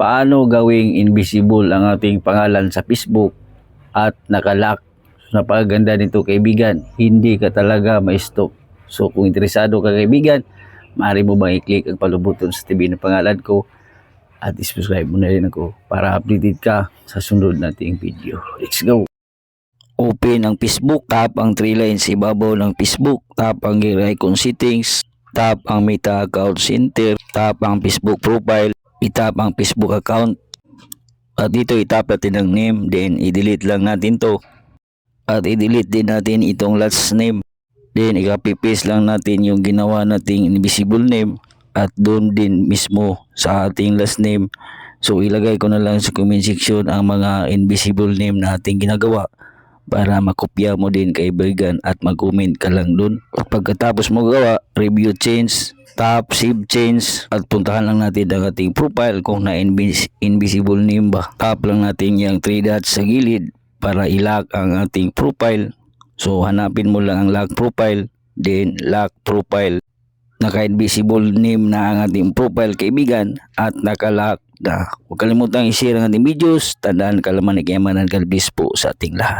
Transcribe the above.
paano gawing invisible ang ating pangalan sa Facebook at nakalock. Napakaganda nito kaibigan, hindi ka talaga ma-stalk. So kung interesado ka kaibigan, maaari mo bang i-click ang palubuton sa TV ng pangalan ko at subscribe mo na rin ako para updated ka sa sunod nating video. Let's go! Open ang Facebook, tap ang three lines sa ibabaw ng Facebook, tap ang gear icon settings, tap ang Meta Account Center, tap ang Facebook profile, itap ang Facebook account, at dito itap natin ang name, then i-delete lang natin to. At i-delete din natin itong last name. Then i-copy paste lang natin yung ginawa nating invisible name at doon din mismo sa ating last name. So ilagay ko na lang sa comment section ang mga invisible name na ating ginagawa para makopya mo din kaibigan at mag-comment ka lang doon. At pagkatapos mo gawa, review change, tap, save change at puntahan lang natin ang ating profile kung na invis- invisible name. Tap lang natin yung 3 dots sa gilid para i-lock ang ating profile. So hanapin mo lang ang lock profile, then lock profile. Naka-invisible name na ang ating profile kaibigan at naka-lock na. Huwag kalimutang i-share ang ating videos. Tandaan kalaman ni Kayamanan God bless po sa ating lahat.